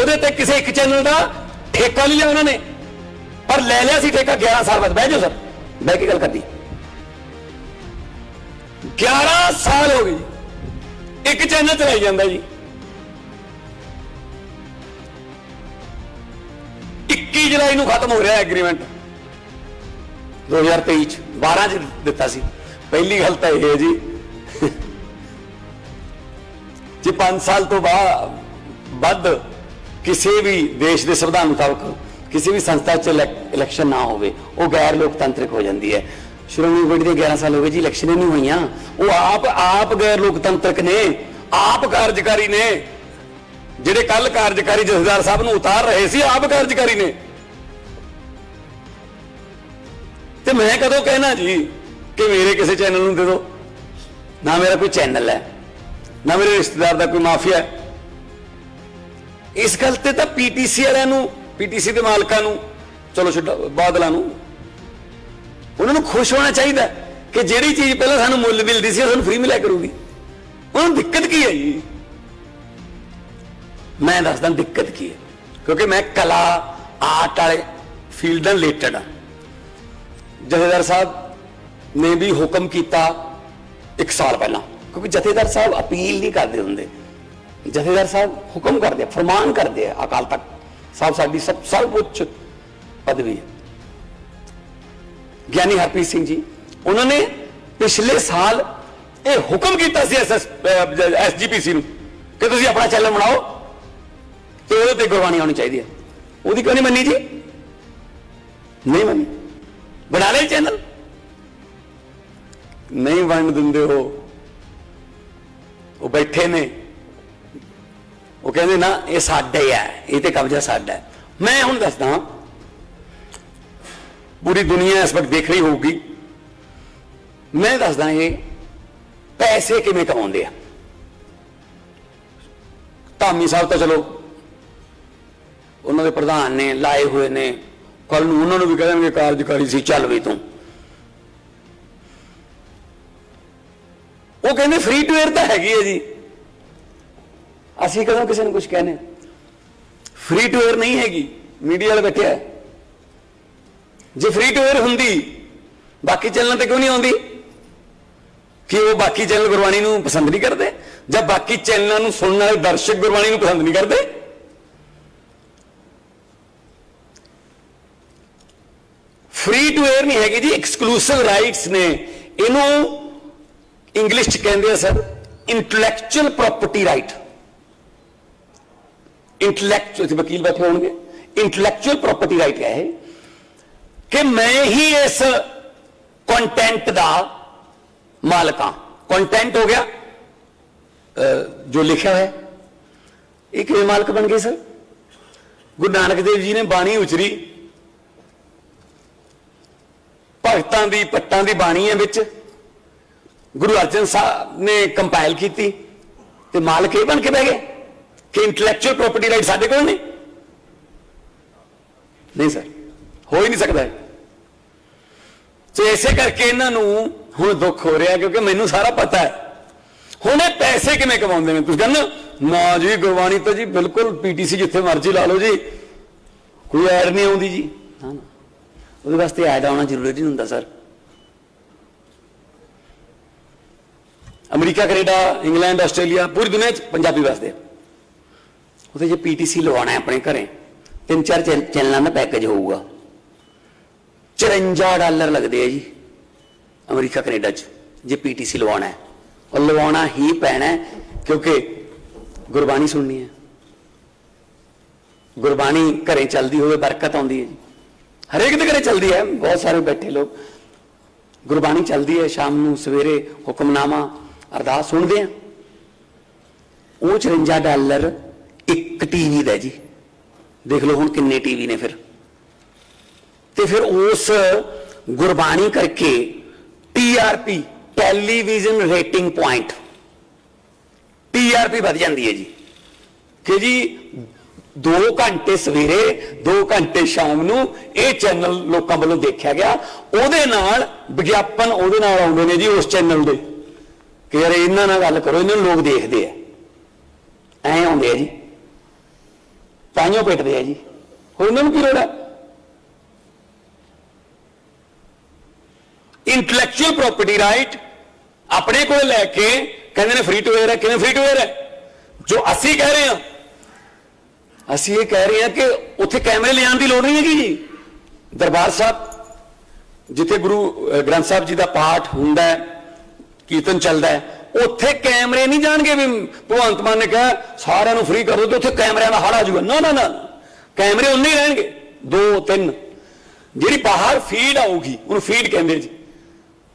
ਉਹਦੇ ਤੇ ਕਿਸੇ ਇੱਕ ਚੈਨਲ ਦਾ ਠੇਕਾ ਨਹੀਂ ਲਿਆ ਉਹਨਾਂ ਨੇ। ਪਰ ਲੈ ਲਿਆ ਸੀ ਠੇਕਾ 11 ਸਾਲ ਬਾਅਦ। ਬਹਿ ਜਾਓ ਸਰ। ਬਹਿ ਕੇ ਗੱਲ ਕਰਦੀ 11 ਸਾਲ ਹੋ ਗਏ ਜੀ। ਇੱਕ ਚੈਨਲ ਚਲਾਈ ਜਾਂਦਾ ਜੀ। 21 ਜੁਲਾਈ ਨੂੰ ਖਤਮ ਹੋ ਰਿਹਾ ਐਗਰੀਮੈਂਟ 2023 ਚ। 12 ਚ ਦਿੱਤਾ ਸੀ। ਪਹਿਲੀ ਗੱਲ ਤਾਂ ਇਹ ਹੈ ਜੀ। ਜੇ 5 ਸਾਲ ਤੋਂ ਬਾਅਦ ਵੱਧ ਕਿਸੇ ਵੀ ਦੇਸ਼ ਦੇ ਸੰਵਿਧਾਨ ਮੁਤਾਬਕ ਕਿਸੇ ਵੀ ਸੰਸਥਾ ਚ ਇਲੈਕ- ਇਲੈਕਸ਼ਨ ਨਾ ਹੋਵੇ, ਉਹ ਗੈਰ ਲੋਕਤੰਤਰਿਕ ਹੋ ਜਾਂਦੀ ਹੈ। ਸ਼੍ਰੋਮਣੀ ਕਮੇਟੀ ਦੇ 11 ਸਾਲ ਹੋ ਗਏ ਜੀ ਇਲੈਕਸ਼ਨ ਹੀ ਨਹੀਂ ਹੋਈਆਂ। ਉਹ ਆਪ ਆਪ ਗੈਰ ਲੋਕਤੰਤਰਿਕ ਨੇ, ਆਪ ਕਾਰਜਕਾਰੀ ਨੇ। ਜਿਹੜੇ ਕੱਲ ਕਾਰਜਕਾਰੀ ਜਥੇਦਾਰ ਸਾਹਿਬ ਨੂੰ ਉਤਾਰ ਰਹੇ ਸੀ, ਆਪ ਕਾਰਜਕਾਰੀ ਨੇ। ਤੇ ਮੈਂ ਕਦੋਂ ਕਹਿਣਾ ਜੀ ਕਿ ਮੇਰੇ ਕਿਸੇ ਚੈਨਲ ਨੂੰ ਦੇ ਦਿਓ? ਨਾ ਮੇਰਾ ਕੋਈ ਚੈਨਲ ਹੈ, ਨਾ ਮੇਰੇ ਰਿਸ਼ਤੇਦਾਰ ਦਾ ਕੋਈ ਮਾਫੀਆ ਹੈ। ਇਸ ਗੱਲ ਤੇ ਤਾਂ ਪੀਟੀਸੀ ਵਾਲਿਆਂ ਨੂੰ ਪੀਟੀਸੀ ਦੇ ਮਾਲਕਾਂ ਨੂੰ, ਚਲੋ ਛੱਡੋ, ਬਾਦਲਾਂ ਨੂੰ, ਉਹਨਾਂ ਨੂੰ ਖੁਸ਼ ਹੋਣਾ ਚਾਹੀਦਾ ਕਿ ਜਿਹੜੀ ਚੀਜ਼ ਪਹਿਲਾਂ ਸਾਨੂੰ ਮੁੱਲ ਮਿਲਦੀ ਸੀ, ਉਹ ਸਾਨੂੰ ਫ੍ਰੀ ਮਿਲਿਆ ਕਰੂਗੀ। ਉਹਨਾਂ ਨੂੰ ਦਿੱਕਤ ਕੀ ਹੈ ਜੀ? ਮੈਂ ਦੱਸਦਾ, ਦਿੱਕਤ ਕੀ ਹੈ? ਕਿਉਂਕਿ ਮੈਂ ਕਲਾ, ਆਰਟ ਵਾਲੇ ਫੀਲਡ ਨਾਲ ਰਿਲੇਟਡ ਆ। ਜਥੇਦਾਰ ਸਾਹਿਬ ਨੇ ਵੀ ਹੁਕਮ ਕੀਤਾ ਇੱਕ ਸਾਲ ਪਹਿਲਾਂ। ਕਿਉਂਕਿ ਜਥੇਦਾਰ ਸਾਹਿਬ ਅਪੀਲ ਨਹੀਂ ਕਰਦੇ ਹੁੰਦੇ। ਜਥੇਦਾਰ ਸਾਹਿਬ ਹੁਕਮ ਕਰਦੇ ਆ, ਫਰਮਾਨ ਕਰਦੇ ਆ, ਅਕਾਲ ਤਖਤ ਸਾਹਿਬ ਸਾਡੀ ਸਭ ਸਭ ਉੱਚ ਪਦਵੀ ਹੈ। ਗਿਆਨੀ ਹਰਪ੍ਰੀਤ ਸਿੰਘ ਜੀ, ਉਹਨਾਂ ਨੇ ਪਿਛਲੇ ਸਾਲ ਇਹ ਹੁਕਮ ਕੀਤਾ ਸੀ ਐਸ ਐਸਜੀਪੀਸੀ ਨੂੰ ਕਿ ਤੁਸੀਂ ਆਪਣਾ ਚੈਨਲ ਬਣਾਓ ਤੇ ਉਹਦੇ ਤੇ ਗੁਰਬਾਣੀ ਆਉਣੀ ਚਾਹੀਦੀ ਹੈ। ਉਹਦੀ ਕਿਉਂ ਨਹੀਂ ਮੰਨੀ ਜੀ? ਨਹੀਂ ਮੰਨੀ। ਬਣਾ ਲੈ ਚੈਨਲ? ਨਹੀਂ ਵੰਡ ਦਿੰਦੇ ਹੋ ਉਹ ਬੈਠੇ ਨੇ। ਉਹ ਕਹਿੰਦੇ, ਨਾ, ਇਹ ਸਾਡੇ ਹੀ ਹੈ ਇਹ ਤੇ ਕਬਜ਼ਾ ਸਾਡਾ ਹੈ। ਮੈਂ ਹੁਣ ਦੱਸਦਾ ਪੂਰੀ ਦੁਨੀਆ ਇਸ ਵਕਤ ਦੇਖ ਰਹੀ ਹੋਊਗੀ। ਮੈਂ ਦੱਸਦਾ ਇਹ, ਪੈਸੇ ਕਿਵੇਂ ਕਮਾਉਂਦੇ ਆ? ਧਾਮੀ ਸਾਹਿਬ ਤਾਂ ਚਲੋ, ਉਹਨਾਂ ਦੇ ਪ੍ਰਧਾਨ ਨੇ, ਲਾਏ ਹੋਏ ਨੇ ਕੱਲ ਨੂੰ ਉਹਨਾਂ ਨੂੰ ਵੀ ਕਹਿਣਗੇ ਕਾਰਜਕਾਰੀ ਸੀ, ਚੱਲ ਵੀ ਤੂੰ। ਉਹ ਕਹਿੰਦੇ, ਫ੍ਰੀ ਟੂ 에ਅਰ ਤਾਂ ਹੈਗੀ ਹੈ ਜੀ। ਅਸੀਂ ਕਦੋਂ ਕਿਸੇ ਨੂੰ ਕੁਝ ਕਹਿੰਦੇ ਫ੍ਰੀ ਟੂ ਏਅਰ ਨਹੀਂ ਹੈਗੀ ਮੀਡੀਆ ਵਾਲੇ ਬੈਠਿਆ ਜੇ ਫ੍ਰੀ ਟੂ ਏਅਰ ਹੁੰਦੀ, ਬਾਕੀ ਚੈਨਲਾਂ ਤੇ ਕਿਉਂ ਨਹੀਂ ਆਉਂਦੀ? ਕਿ ਉਹ ਬਾਕੀ ਚੈਨਲ ਗੁਰਬਾਣੀ ਨੂੰ ਪਸੰਦ ਨਹੀਂ ਕਰਦੇ? ਜਾਂ ਬਾਕੀ ਚੈਨਲਾਂ ਨੂੰ ਸੁਣਨ ਵਾਲੇ ਦਰਸ਼ਕ ਗੁਰਬਾਣੀ ਨੂੰ ਪਸੰਦ ਨਹੀਂ ਕਰਦੇ? ਫ੍ਰੀ ਟੂ ਏਅਰ ਨਹੀਂ ਹੈਗੀ ਜੀ ਐਕਸਕਲੂਸਿਵ ਰਾਈਟਸ ਨੇ। ਇਹਨੂੰ ਇੰਗਲਿਸ਼ ਚ ਕਹਿੰਦੇ ਆ sir intellectual property right intellectual ਵਕੀਲ ਬੈਠੇ ਹੋਣਗੇ ਇੰਟੈਲੈਕਚੁਅਲ ਪ੍ਰਾਪਰਟੀ ਰਾਈਟ ਹੈ ਇਹ ਕਿ ਮੈਂ ਹੀ ਇਸ ਕੰਟੈਂਟ ਦਾ ਮਾਲਕ ਹਾਂ ਕੰਟੈਂਟ ਹੋ ਗਿਆ ਜੋ ਲਿਖਿਆ ਹੋਇਆ ਇਹ ਕਿਵੇਂ ਮਾਲਕ ਬਣ ਗਏ ਸਰ ਗੁਰੂ ਨਾਨਕ ਦੇਵ ਜੀ ਨੇ ਬਾਣੀ ਉਚਰੀ ਭਗਤਾਂ ਦੀ ਪੱਟਾਂ ਦੀ ਬਾਣੀ ਹੈ ਵਿੱਚ ਗੁਰੂ ਅਰਜਨ ਸਾਹਿਬ ਨੇ ਕੰਪਾਈਲ ਕੀਤੀ ਤੇ ਮਾਲਕ ਇਹ ਬਣ ਕੇ ਬਹਿ ਗਏ ਕਿ ਇੰਟੈਲੈਕਚੁਅਲ ਪ੍ਰਾਪਰਟੀ ਰਾਈਟ ਸਾਡੇ ਕੋਲ ਨਹੀਂ? ਨਹੀਂ ਸਰ ਹੋ ਹੀ ਨਹੀਂ ਸਕਦਾ ਇਹ। ਤੇ ਇਸੇ ਕਰਕੇ ਇਹਨਾਂ ਨੂੰ ਹੁਣ ਦੁੱਖ ਹੋ ਰਿਹਾ ਕਿਉਂਕਿ ਮੈਨੂੰ ਸਾਰਾ ਪਤਾ ਹੈ। ਹੁਣ ਇਹ ਪੈਸੇ ਕਿਵੇਂ ਕਮਾਉਂਦੇ ਨੇ? ਤੁਸੀਂ ਕਹਿੰਦੇ ਹੋ, ਨਾ ਜੀ ਗੁਰਬਾਣੀ ਤਾਂ ਜੀ ਬਿਲਕੁਲ ਪੀਟੀਸੀ ਜਿੱਥੇ ਮਰਜ਼ੀ ਲਾ ਲਓ ਜੀ। ਕੋਈ ਐਡ ਨਹੀਂ ਆਉਂਦੀ ਜੀ। ਨਾ ਨਾ। ਉਹਦੇ ਵਾਸਤੇ ਐਡ ਆਉਣਾ ਜ਼ਰੂਰੀ ਨਹੀਂ ਹੁੰਦਾ sir America Canada England Australia ਪੂਰੀ ਦੁਨੀਆ 'ਚ ਪੰਜਾਬੀ ਵਸਦੇ ਆ। ਉਹਦੇ ਜੇ ਪੀਟੀਸੀ ਲਵਾਉਣਾ ਹੈ ਆਪਣੇ ਘਰੇ, ਤਿੰਨ ਚਾਰ ਚੈਨ- ਚੈਨਲਾਂ ਦਾ ਪੈਕੇਜ ਹੋਊਗਾ। 54 ਡਾਲਰ ਲੱਗਦੇ ਆ ਜੀ, ਅਮਰੀਕਾ, ਕੈਨੇਡਾ 'ਚ, ਜੇ ਪੀਟੀਸੀ ਲਵਾਉਣਾ ਹੈ। ਉਹ ਲਵਾਉਣਾ ਹੀ ਪੈਣਾ ਕਿਉਂਕਿ ਗੁਰਬਾਣੀ ਸੁਣਨੀ ਹੈ। ਗੁਰਬਾਣੀ ਘਰੇ ਚੱਲਦੀ ਹੋਵੇ, ਬਰਕਤ ਆਉਂਦੀ ਹੈ ਜੀ। ਹਰੇਕ ਦੇ ਘਰੇ ਚੱਲਦੀ ਹੈ, ਬਹੁਤ ਸਾਰੇ ਬੈਠੇ ਲੋਕ। ਗੁਰਬਾਣੀ ਚੱਲਦੀ ਹੈ, ਸ਼ਾਮ ਨੂੰ ਸਵੇਰੇ ਹੁਕਮਨਾਮਾ ਅਰਦਾਸ ਸੁਣਦੇ ਆ। ਉਹ 54 ਡਾਲਰ ਇੱਕ ਟੀਵੀ ਦਾ ਜੀ। ਦੇਖ ਲਓ ਹੁਣ ਕਿੰਨੇ ਟੀਵੀ ਨੇ ਫਿਰ। ਤੇ ਫਿਰ ਉਸ ਗੁਰਬਾਣੀ ਕਰਕੇ TRP television rating point TRP ਵੱਧ ਜਾਂਦੀ ਹੈ ਜੀ। ਕਿ ਜੀ 2 ਘੰਟੇ ਸਵੇਰੇ 2 ਘੰਟੇ ਸ਼ਾਮ ਨੂੰ ਇਹ ਚੈਨਲ ਲੋਕਾਂ ਵੱਲੋਂ ਦੇਖਿਆ ਗਿਆ। ਉਹਦੇ ਨਾਲ ਵਿਗਿਆਪਨ ਉਹਦੇ ਨਾਲ ਆਉਂਦੇ ਨੇ ਜੀ ਉਸ ਚੈਨਲ ਦੇ। ਕਿ ਯਾਰ ਇਹਨਾਂ ਨਾਲ ਗੱਲ ਕਰੋ, ਇਹਨਾਂ ਨੂੰ ਲੋਕ ਦੇਖਦੇ ਆ। ਐ ਆਉਂਦੇ ਆ ਜੀ। ਤਾਈਓ ਪਿੱਟਦੇ ਆ ਜੀ। ਹੋਰ ਉਹਨਾਂ ਨੂੰ ਕੀ ਲੋੜ ਹੈ ਇੰਟੈਲੈਕਚੁਅਲ ਪ੍ਰਾਪਰਟੀ ਰਾਈਟ ਆਪਣੇ ਕੋਲ ਲੈ ਕੇ ਕਹਿੰਦੇ ਨੇ ਫ੍ਰੀ ਟੂ ਏਅਰ ਹੈ, ਕਿਵੇਂ ਫ੍ਰੀ ਟੂ ਏਅਰ ਹੈ? ਜੋ ਅਸੀਂ ਕਹਿ ਰਹੇ ਹਾਂ, ਅਸੀਂ ਇਹ ਕਹਿ ਰਹੇ ਹਾਂ ਕਿ ਉੱਥੇ ਕੈਮਰੇ ਲਿਆਉਣ ਦੀ ਲੋੜ ਨਹੀਂ ਹੈਗੀ ਜੀ। ਦਰਬਾਰ ਸਾਹਿਬ, ਜਿੱਥੇ ਗੁਰੂ ਗ੍ਰੰਥ ਸਾਹਿਬ ਜੀ ਦਾ ਪਾਠ ਹੁੰਦਾ ਹੈ, ਕੀਰਤਨ ਚੱਲਦਾ ਹੈ ਉੱਥੇ ਕੈਮਰੇ ਨਹੀਂ ਜਾਣਗੇ ਵੀ ਭਗਵੰਤ ਮਾਨ ਨੇ ਕਿਹਾ, ਸਾਰਿਆਂ ਨੂੰ ਫ੍ਰੀ ਕਰ ਦਿਓ ਤੇ ਉੱਥੇ ਕੈਮਰਿਆਂ ਦਾ ਹੜ ਆ ਜਾਊਗਾ। ਨਾ ਨਾ ਨਾ ਕੈਮਰੇ ਉਨੇ ਹੀ ਰਹਿਣਗੇ। ਦੋ, ਤਿੰਨ। ਜਿਹੜੀ ਬਾਹਰ ਫੀਡ ਆਊਗੀ, ਉਹਨੂੰ ਫੀਡ ਕਹਿੰਦੇ ਜੀ।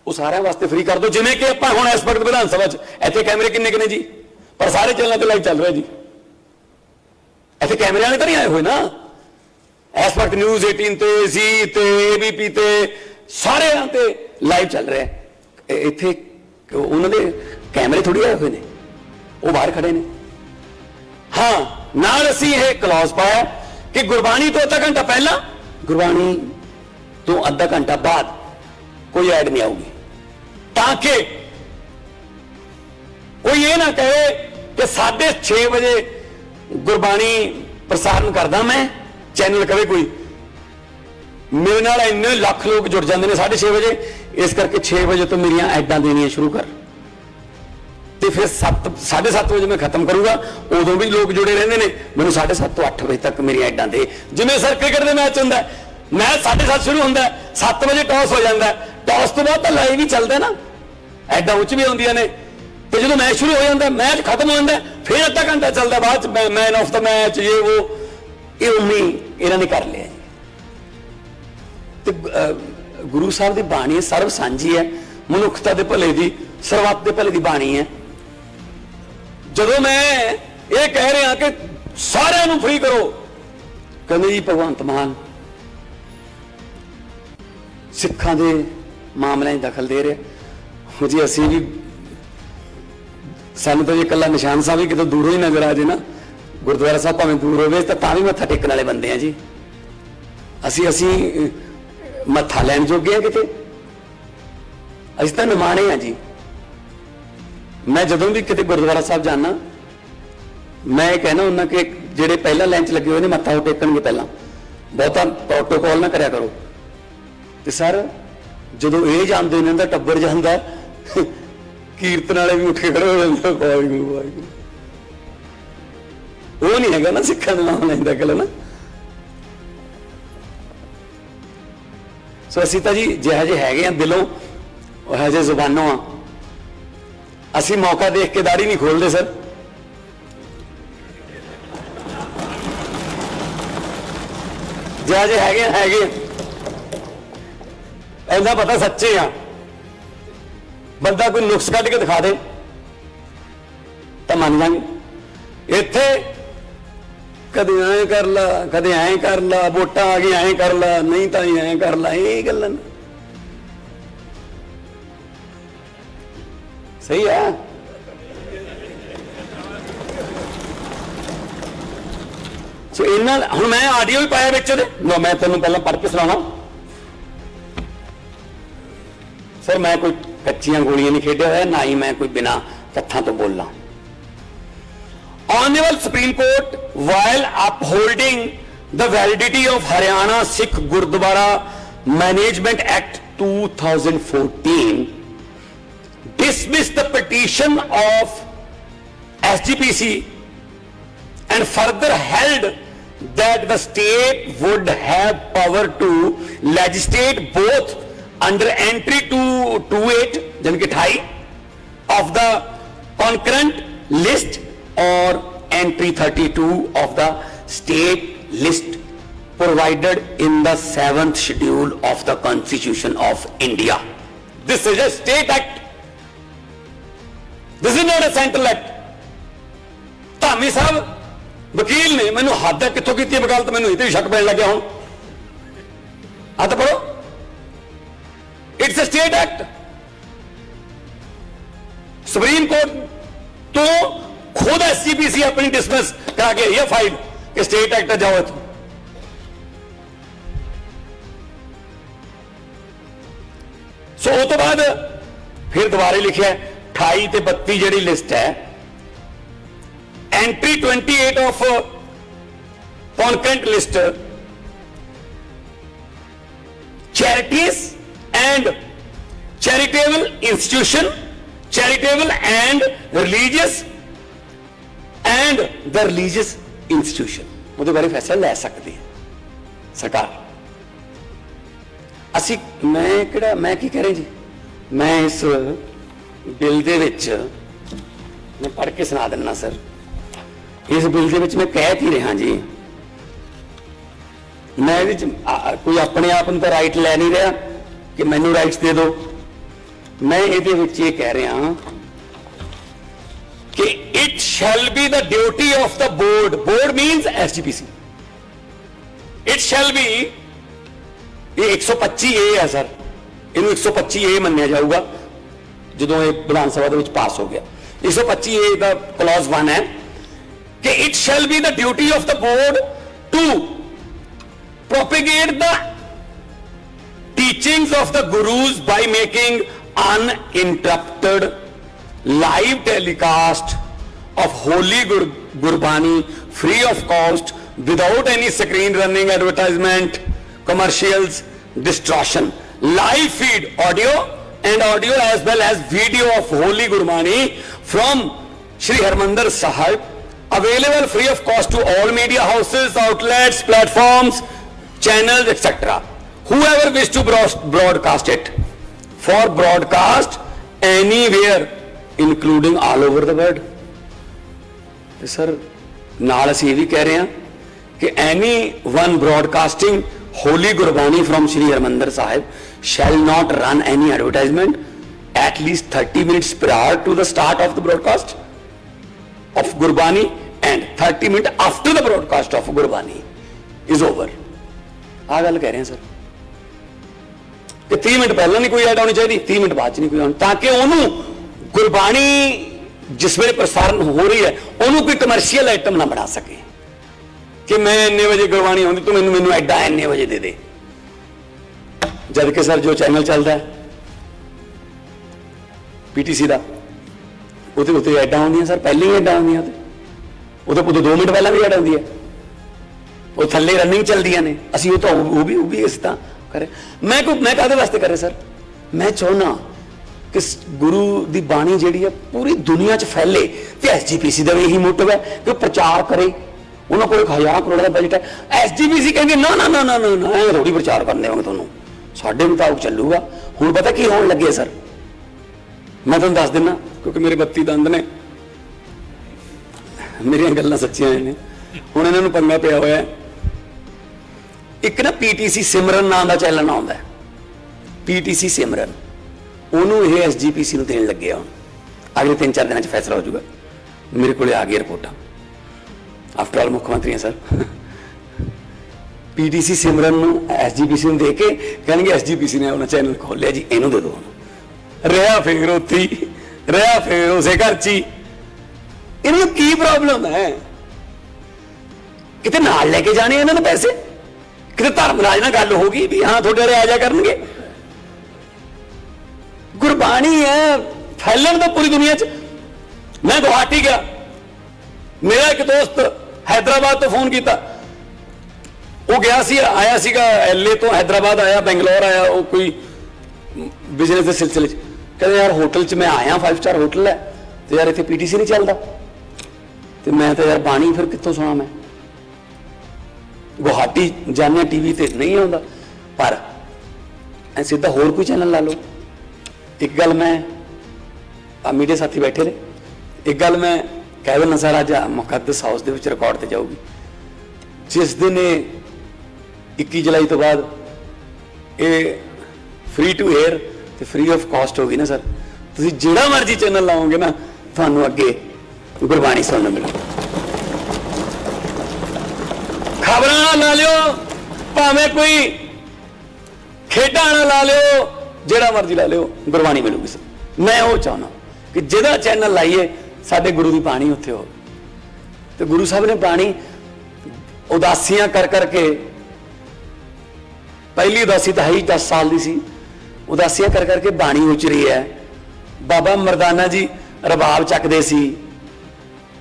ਉਹ ਸਾਰਿਆਂ ਵਾਸਤੇ ਫ੍ਰੀ ਕਰ ਦਿਓ। ਜਿਵੇਂ ਕਿ ਆਪਾਂ ਹੁਣ ਇਸ ਵਕਤ ਵਿਧਾਨ ਸਭਾ 'ਚ, ਇੱਥੇ ਕੈਮਰੇ ਕਿੰਨੇ ਕਿੰਨੇ ਜੀ? ਪਰ ਸਾਰੇ ਚੈਨਲਾਂ ਤੇ ਲਾਈਵ ਚੱਲ ਰਿਹਾ ਜੀ। ਇੱਥੇ ਕੈਮਰੇ ਵਾਲੇ ਤਾਂ ਨਹੀਂ ਆਏ ਹੋਏ ਨਾ। ਇਸ ਵਕਤ ਨਿਊਜ਼ 18 ਤੇ ਜੀ ਤੇ ਏਬੀਪੀ ਤੇ, ਸਾਰਿਆਂ ਤੇ ਲਾਈਵ ਚੱਲ ਰਿਹਾ। ਇੱਥੇ ਉਹਨਾਂ ਦੇ ਕੈਮਰੇ ਥੋੜੀ ਆਏ ਹੋਏ ਨੇ। ਉਹ ਬਾਹਰ ਖੜੇ ਨੇ। ਹਾਂ, ਨਾਲ ਅਸੀਂ ਇਹ ਕਲੌਜ਼ ਪਾਇਆ ਕਿ ਗੁਰਬਾਣੀ ਤੋਂ ਅੱਧਾ ਘੰਟਾ ਪਹਿਲਾਂ, ਗੁਰਬਾਣੀ ਤੋਂ ਅੱਧਾ ਘੰਟਾ ਬਾਅਦ ਕੋਈ ਐਡ ਨਹੀਂ ਆਊਗੀ। ਤਾਂ ਕਿ ਕੋਈ ਇਹ ਨਾ ਕਹੇ ਕਿ 6:30 ਵਜੇ ਗੁਰਬਾਣੀ ਪ੍ਰਸਾਰਣ ਕਰਦਾ ਮੈਂ, ਚੈਨਲ ਕਵੇ ਕੋਈ। ਮੇਰੇ ਨਾਲ ਇੰਨੇ ਲੱਖ ਲੋਕ ਜੁੜ ਜਾਂਦੇ ਨੇ 6:30 ਵਜੇ। ਇਸ ਕਰਕੇ 6 ਵਜੇ ਤੋਂ ਮੇਰੀਆਂ ਐਡਾਂ ਦੇਣੀਆਂ ਸ਼ੁਰੂ ਕਰ। ਤੇ ਫਿਰ 7 7:30 ਵਜੇ ਮੈਂ ਖਤਮ ਕਰੂੰਗਾ। ਉਦੋਂ ਵੀ ਲੋਕ ਜੁੜੇ ਰਹਿੰਦੇ ਨੇ। ਮੈਨੂੰ 7:30 ਤੋਂ 8 ਵਜੇ ਤੱਕ ਮੇਰੀਆਂ ਐਡਾਂ ਦੇ। ਜਿਵੇਂ ਸਰ ਕ੍ਰਿਕਟ ਦੇ ਮੈਚ ਹੁੰਦਾ ਹੈ, ਮੈਚ 7:30 ਸ਼ੁਰੂ ਹੁੰਦਾ 7 ਵਜੇ ਟਾਸ ਹੋ ਜਾਂਦਾ ਟਾਸ ਤੋਂ ਬਾਅਦ ਤਾਂ ਲਾਈਵ ਹੀ ਚੱਲਦਾ ਨਾ। ਐਡਾਂ ਉੱਚ ਵੀ ਆਉਂਦੀਆਂ ਨੇ। ਤੇ ਜਦੋਂ ਮੈਚ ਸ਼ੁਰੂ ਹੋ ਜਾਂਦਾ ਮੈਚ ਖਤਮ ਹੋ ਜਾਂਦਾ ਫਿਰ ਅੱਧਾ ਘੰਟਾ ਚੱਲਦਾ ਬਾਅਦ ਚ ਮੈਨ ਆਫ ਦਾ ਮੈਚ ਇਹ ਉਹ ਇਹ ਉਮੀ ਇਹਨਾਂ ਨੇ ਕਰ ਲਿਆ ਤੇ ਗੁਰੂ ਸਾਹਿਬ ਦੀ ਬਾਣੀ ਸਰਬ ਸਾਂਝੀ ਹੈ। ਮਨੁੱਖਤਾ ਦੇ ਭਲੇ ਦੀ ਸਰਬੱਤ ਦੇ ਭਲੇ ਦੀ ਬਾਣੀ ਹੈ। ਜਦੋਂ ਮੈਂ ਇਹ ਕਹਿ ਰਿਹਾ ਕਿ ਸਾਰਿਆਂ ਨੂੰ ਫ੍ਰੀ ਕਰੋ, ਕਹਿੰਦੇ ਜੀ ਭਗਵੰਤ ਮਾਨ, ਸਿੱਖਾਂ ਦੇ ਮਾਮਲਿਆਂ 'ਚ ਦਖਲ ਦੇ ਰਿਹਾ। ਜੀ ਅਸੀਂ ਵੀ, ਸਾਨੂੰ ਤਾਂ ਇਹ ਇਕੱਲਾ ਨਿਸ਼ਾਨ ਸਾਹਿਬ ਵੀ ਕਿਤੇ ਦੂਰੋਂ ਹੀ ਨਜ਼ਰ ਆ ਜੇ ਨਾ। ਗੁਰਦੁਆਰਾ ਸਾਹਿਬ ਭਾਵੇਂ ਦੂਰ ਹੋਵੇ, ਤਾਂ ਤਾਂ ਵੀ ਮੱਥਾ ਟੇਕਣ ਵਾਲੇ ਬੰਦੇ ਆ ਜੀ। ਅਸੀਂ ਅਸੀਂ ਮੱਥਾ ਲੈਣ ਜੋਗੇ ਆ ਕਿਤੇ। ਅਸੀਂ ਤਾਂ ਨਿਮਾਣੇ ਆ ਜੀ। ਮੈਂ ਜਦੋਂ ਵੀ ਕਿਤੇ ਗੁਰਦੁਆਰਾ ਸਾਹਿਬ ਜਾਣਾ ਮੈਂ ਇਹ ਕਹਿਣਾ ਹੁੰਦਾ ਕਿ ਜਿਹੜੇ ਪਹਿਲਾਂ ਲਾਈਨ 'ਚ ਲੱਗੇ ਹੋਏ ਨੇ ਮੱਥਾ ਉਹ ਟੇਕਣਗੇ ਪਹਿਲਾਂ। ਬਹੁਤਾ ਪ੍ਰੋਟੋਕਾਲ ਨਾ ਕਰਿਆ ਕਰੋ। ਤੇ ਸਰ, ਜਦੋਂ ਇਹ ਜਾਂਦੇ ਨੇ ਤਾਂ ਟੱਬਰ ਜਾਂਦਾ, ਕੀਰਤਨ ਵਾਲੇ ਵੀ ਉੱਠ ਕੇ ਖੜੇ ਹੋ ਜਾਂਦੇ ਵਾਹਿਗੁਰੂ ਵਾਹਿਗੁਰੂ। ਉਹ ਨਹੀਂ ਹੈਗਾ ਨਾ ਸਿੱਖਾਂ ਦਾ ਨਾਮ ਲੈਂਦਾ ਗੱਲ ਨਾ। ਸੋ ਅਸੀਂ ਤਾਂ ਜੀ ਜਿਹੋ ਜਿਹੇ ਹੈਗੇ ਆ ਦਿਲੋਂ, ਉਹ ਜਿਹੇ ਜ਼ੁਬਾਨੋਂ ਆ ਅਸੀਂ ਮੌਕਾ ਦੇਖ ਕੇ ਦਾੜੀ ਨਹੀਂ ਖੋਲਦੇ ਸਰ। ਜਿਹੋ ਹੈਗੇ ਆ, ਹੈਗੇ। ਆ। ਐਂਦਾ ਪਤਾ ਸੱਚੇ ਆ। ਬੰਦਾ ਕੋਈ ਨੁਕਸ ਕੱਢ ਕੇ ਦਿਖਾ ਦੇ ਤਾਂ ਮੰਨ ਜਾਾਂਗੇ। ਇੱਥੇ ਕਦੇ ਐਂ ਕਰ ਲਾ ਕਦੇ ਐਂ ਕਰ ਲਾ ਵੋਟਾਂ ਆ ਗਈਆਂ ਐਂ ਕਰ ਲਾ ਨਹੀਂ ਤਾਂ ਐਂ ਕਰ ਲਾ ਇਹ ਗੱਲਾਂ ਸਹੀ ਹੈ ਸੋ ਇਹਨਾਂ ਹੁਣ ਮੈਂ ਆਡੀਓ ਵੀ ਪਾਇਆ ਵਿੱਚ ਉਹਦੇ ਲਓ ਮੈਂ ਤੈਨੂੰ ਪਹਿਲਾਂ ਪੜ੍ਹ ਕੇ ਸੁਣਾਉਣਾ ਸਰ ਮੈਂ ਕੋਈ ਕੱਚੀਆਂ ਗੋਲੀਆਂ ਨਹੀਂ ਖੇਡਿਆ ਹੋਇਆ ਨਾ ਹੀ ਮੈਂ ਕੋਈ ਬਿਨਾ ਤੱਥਾਂ ਤੋਂ ਬੋਲਾਂ Honorable Supreme Court, while upholding the validity of Haryana Sikh Gurdwara Management Act 2014, dismissed the petition of SGPC and further held that the state would have power to legislate both under entry to 28 jaani कि 28 of the concurrent list or entry 32 of the state list provided in the seventh schedule of the constitution of india. This is a state act this is not a central act. Dhami Sahib, ਵਕੀਲ ਨੇ ਮੈਨੂੰ ਹੱਦ ਹੈ, ਕਿੱਥੋਂ ਕੀਤੀ ਵਕਾਲਤ? ਮੈਨੂੰ ਇਹ ਤੇ ਵੀ ਸ਼ੱਕ ਪੈਣ ਲੱਗਿਆ ਹੁਣ। ਹੱਥ ਤਾਂ ਪੜੋ it's a state act supreme court ਤੋਂ ਖੁਦ ਐਸਜੀਪੀਸੀ ਆਪਣੀ ਡਿਸਮਿਸ ਕਰਾ ਕੇ ਇਹ ਫਾਈਲ ਕਿ ਸਟੇਟ ਐਕਟ ਜਾਓ ਇੱਥੋਂ। ਸੋ ਉਹ ਤੋਂ ਬਾਅਦ ਫਿਰ ਦੁਬਾਰੇ ਲਿਖਿਆ 28 ਤੇ 32 ਜਿਹੜੀ ਲਿਸਟ ਹੈ entry 28 of uh, concurrent list charities and charitable institution charitable and religious and the religious institution ਉਹਦੇ ਬਾਰੇ ਫੈਸਲਾ ਲੈ ਸਕਦੀ ਹੈ ਸਰਕਾਰ ਅਸੀਂ ਮੈਂ ਕਿਹੜਾ ਮੈਂ ਕੀ ਕਰਾਂ ਜੀ ਮੈਂ ਇਸ ਬਿੱਲ ਦੇ ਵਿੱਚ ਮੈਂ ਪੜ੍ਹ ਕੇ ਸੁਣਾ ਦਿੰਨਾ, ਸਰ। ਇਸ ਬਿੱਲ ਦੇ ਵਿੱਚ ਮੈਂ ਕਹਿ ਕੀ ਰਿਹਾ ਜੀ। ਮੈਂ ਇਹਦੇ ਵਿੱਚ ਕੋਈ ਆਪਣੇ ਆਪ ਨੂੰ ਤਾਂ ਰਾਈਟ ਲੈ ਨਹੀਂ ਰਿਹਾ ਕਿ ਮੈਨੂੰ ਰਾਈਟਸ ਦੇ ਦਿਓ। ਮੈਂ ਇਹਦੇ ਵਿੱਚ ਇਹ ਕਹਿ ਰਿਹਾ ਕਿ it shall be the duty of the board board means SGPC it shall be ਇਹ 125 ਏ ਹੈ ਸਰ। ਇਹਨੂੰ 125 ਏ ਮੰਨਿਆ ਜਾਊਗਾ। ਜਦੋਂ ਇਹ ਵਿਧਾਨ ਸਭਾ ਦੇ ਵਿੱਚ ਪਾਸ ਹੋ ਗਿਆ 125 ਏ ਦਾ ਕਲੌਜ਼ 1 ਹੈ ਕਿ it shall be the duty of the board to propagate the teachings of the gurus by making uninterrupted live telecast of holy Gur- gurbani free of cost without any screen running advertisement commercials distortion live feed audio and audio as well as video of holy gurbani from Sri Harmandir Sahib available free of cost to all media houses outlets platforms channels etc whoever wish to broad- broadcast it for broadcast anywhere including all over the world ਤੇ sir ਨਾਲ ਅਸੀਂ ਇਹ ਵੀ ਕਹਿ ਰਹੇ ਹਾਂ ਕਿ any one broadcasting holy Gurbani from Shri Harmandar Sahib shall not run any advertisement at least 30 minutes prior to the start of the broadcast of Gurbani and 30 minutes after the broadcast of Gurbani is over. ਆ ਗੱਲ ਕਹਿ ਰਹੇ ਹਾਂ sir ਕਿ 30 minute ਪਹਿਲਾਂ ਨਹੀਂ ਕੋਈ add ਆਉਣੀ ਚਾਹੀਦੀ 30 ਮਿੰਟ ਬਾਅਦ ਚ ਨਹੀਂ ਕੋਈ ਆਉਣੀ ਤਾਂ ਕਿ ਉਹਨੂੰ ਗੁਰਬਾਣੀ ਜਿਸ ਵੇਲੇ ਪ੍ਰਸਾਰਣ ਹੋ ਰਹੀ ਹੈ ਉਹਨੂੰ ਕੋਈ ਕਮਰਸ਼ੀਅਲ ਆਈਟਮ ਨਾ ਬਣਾ ਸਕੇ ਕਿ ਮੈਂ ਇੰਨੇ ਵਜੇ ਗੁਰਬਾਣੀ ਆਉਂਦੀ, ਤੂੰ ਮੈਨੂੰ ਮੈਨੂੰ ਐਡਾ ਇੰਨੇ ਵਜੇ ਦੇ ਦੇ। ਜਦ ਕਿ ਸਰ ਜੋ ਚੈਨਲ ਚੱਲਦਾ ਹੈ। ਪੀਟੀਸੀ ਦਾ। ਉਹਦੇ ਉੱਤੇ ਐਡਾਂ ਆਉਂਦੀਆਂ ਸਰ, ਪਹਿਲਾਂ ਹੀ ਐਡਾਂ ਆਉਂਦੀਆਂ ਤੇ ਉਹਦੇ ਪੁੱਤ 2 ਮਿੰਟ ਪਹਿਲਾਂ ਵੀ ਐਡ ਆਉਂਦੀ ਹੈ। ਉਹ ਥੱਲੇ ਰਨਿੰਗ ਚੱਲਦੀਆਂ ਨੇ। ਅਸੀਂ ਉਹ ਤਾਂ ਉਹ ਵੀ ਉਹ ਵੀ ਇਸ ਤਾਂ ਕਰੇ। ਮੈਂ ਕੋ ਮੈਂ ਕਾਹਦੇ ਵਾਸਤੇ ਕਰੇ ਸਰ? ਮੈਂ ਚਾਹੁੰਨਾ ਕਿ ਗੁਰੂ ਦੀ ਬਾਣੀ ਜਿਹੜੀ ਹੈ ਪੂਰੀ ਦੁਨੀਆ 'ਚ ਫੈਲੇ ਤੇ ਐਸਜੀਪੀਸੀ ਦਾ ਵੀ ਇਹੀ ਮੋਟਿਵ ਹੈ ਕਿ ਉਹ ਪ੍ਰਚਾਰ ਕਰੇ। ਉਹਨਾਂ ਕੋਲ ਹਜ਼ਾਰਾਂ ਕਰੋੜ ਦਾ ਬਜਟ ਹੈ। ਐਸਜੀਪੀਸੀ ਕਹਿੰਦੇ, ਨਾ ਨਾ ਨਾ ਨਾ ਨਾ ਨਾ ਇਹ ਥੋੜੀ ਪ੍ਰਚਾਰ ਕਰਨ ਦੇਵਾਂਗੇ ਤੁਹਾਨੂੰ। ਸਾਡੇ ਮੁਤਾਬਕ ਚੱਲੂਗਾ। ਹੁਣ ਪਤਾ ਕੀ ਹੋਣ ਲੱਗੇ ਸਰ? ਮੈਂ ਤੁਹਾਨੂੰ ਦੱਸ ਦਿੰਨਾ, ਕਿਉਂਕਿ ਮੇਰੇ 32 ਦੰਦ ਨੇ। ਮੇਰੀਆਂ ਗੱਲਾਂ ਸੱਚੀਆਂ ਨੇ। ਹੁਣ ਇਹਨਾਂ ਨੂੰ ਪੰਗਾ ਪਿਆ ਹੋਇਆ ਹੈ। ਇੱਕ ਨਾ ਪੀਟੀਸੀ ਸਿਮਰਨ ਨਾਂ ਦਾ ਚੈਨਲ ਆਉਂਦਾ ਹੈ। ਪੀਟੀਸੀ ਸਿਮਰਨ। ਉਹਨੂੰ ਇਹ ਐਸਜੀਪੀਸੀ ਨੂੰ ਦੇਣ ਲੱਗਿਆ ਹੁਣ। ਅਗਲੇ 3-4 ਦਿਨਾਂ 'ਚ ਫੈਸਲਾ ਹੋ ਜਾਊਗਾ। ਮੇਰੇ ਕੋਲੇ ਆ ਗਈ ਰਿਪੋਰਟਾਂ। ਆਫਟਰ ਆਲ ਮੁੱਖ ਮੰਤਰੀ ਹੈ ਸਰ ਪੀਟੀਸੀ ਸਿਮਰਨ ਨੂੰ ਐਸਜੀਪੀਸੀ ਨੂੰ ਦੇ ਕੇ ਕਹਿਣਗੇ ਐਸਜੀਪੀਸੀ ਨੇ ਉਹਨਾਂ ਚੈਨਲ ਖੋਲਿਆ ਜੀ, ਇਹਨੂੰ ਦੇ ਦਿਓ ਰਿਹਾ ਫੇਰ ਉੱਥੇ ਰਿਹਾ ਫੇਰ ਉਸੇ ਘਰ 'ਚ ਹੀ। ਇਹਨਾਂ ਕੀ ਪ੍ਰੋਬਲਮ ਹੈ? ਕਿਤੇ ਨਾਲ ਲੈ ਕੇ ਜਾਣੇ ਇਹਨਾਂ ਨੂੰ ਪੈਸੇ? ਕਿਤੇ ਧਰਮਰਾਜ ਨਾਲ ਗੱਲ ਹੋ ਗਈ ਵੀ ਹਾਂ, ਤੁਹਾਡੇ ਵਾਲੇ ਜਾ ਕਰਨਗੇ। ਗੁਰਬਾਣੀ ਹੈ, ਫੈਲਣ ਦਾ ਪੂਰੀ ਦੁਨੀਆ 'ਚ। ਮੈਂ ਗੁਹਾਟੀ ਗਿਆ। ਮੇਰਾ ਇੱਕ ਦੋਸਤ ਹైదరాబాద్ ਤੋਂ ਫੋਨ ਕੀਤਾ। ਉਹ ਗਿਆ ਸੀ, ਆਇਆ ਸੀਗਾ ਐਲਏ ਤੋਂ ਹైదరాబాద్ ਆਇਆ, ਬੰਗਲੌਰ ਆਇਆ, ਉਹ ਕੋਈ ਬਿਜ਼ਨਸ ਦੇ ਸਿਲਸਿਲੇ 'ਚ। ਕਹਿੰਦਾ ਯਾਰ ਹੋਟਲ 'ਚ ਮੈਂ ਆਇਆ ਫਾਈਵ ਸਟਾਰ ਹੋਟਲ ਹੈ, ਤੇ ਯਾਰ ਇੱਥੇ ਪੀਟੀਸੀ ਨਹੀਂ ਚੱਲਦਾ। ਤੇ ਮੈਂ ਤਾਂ ਯਾਰ ਬਾਣੀ ਫਿਰ ਕਿੱਥੋਂ ਸੁਣਾ ਮੈਂ? ਗੁਹਾਟੀ ਜਾਣਿਆ ਟੀਵੀ ਤੇ, ਨਹੀਂ ਆਉਂਦਾ। ਪਰ ਐ ਸਿੱਧਾ ਹੋਰ ਕੋਈ ਚੈਨਲ ਲਾ ਲਓ। ਇੱਕ ਗੱਲ ਮੈਂ ਆ ਮੀਡੀਆ ਸਾਥੀ ਬੈਠੇ ਨੇ। ਇੱਕ ਗੱਲ ਮੈਂ ਕਹਿ ਦਿੰਦਾ ਸਰ, ਅੱਜ ਮੁਕੱਦਸ ਹਾਊਸ ਦੇ ਵਿੱਚ ਰਿਕਾਰਡ ਤੇ ਜਾਊਗੀ। ਜਿਸ ਦਿਨ ਇਹ 21 ਜੁਲਾਈ ਤੋਂ ਬਾਅਦ ਇਹ ਫ੍ਰੀ ਟੂ 에ਅਰ ਤੇ ਫ੍ਰੀ ਆਫ ਕਾਸਟ ਹੋਗੀ ਨਾ ਸਰ। ਤੁਸੀਂ ਜਿਹੜਾ ਮਰਜ਼ੀ ਚੈਨਲ ਲਾਓਗੇ ਨਾ, ਤੁਹਾਨੂੰ ਅੱਗੇ ਗੁਰਬਾਣੀ ਸੁਣਨ ਨੂੰ ਮਿਲੂ ਖਬਰਾਂ ਲਾ ਲਿਓ, ਭਾਵੇਂ ਕੋਈ ਖੇਡਾਂ ਨਾਲ ਲਾ ਲਿਓ, ਜਿਹੜਾ ਮਰਜ਼ੀ ਲਾ ਲਿਓ, ਗੁਰਬਾਣੀ ਮਿਲੂਗੀ ਸਰ। ਮੈਂ ਉਹ ਚਾਹਨਾ ਕਿ ਜਿਹਦਾ ਚੈਨਲ ਲਾਈਏ ਸਾਡੇ ਗੁਰੂ ਦੀ ਬਾਣੀ ਉੱਥੇ ਹੋਵੇ ਤੇ ਗੁਰੂ ਸਾਹਿਬ ਨੇ ਬਾਣੀ ਉਦਾਸੀਆਂ ਕਰ ਕਰਕੇ, ਪਹਿਲੀ ਉਦਾਸੀ ਤਾਂ ਹੈ ਹੀ 10 ਸਾਲ ਦੀ ਸੀ। ਉਦਾਸੀਆਂ ਕਰ ਕਰਕੇ ਬਾਣੀ ਉਚਰੀ ਹੈ। ਬਾਬਾ ਮਰਦਾਨਾ ਜੀ ਰਬਾਬ ਚੱਕਦੇ ਸੀ।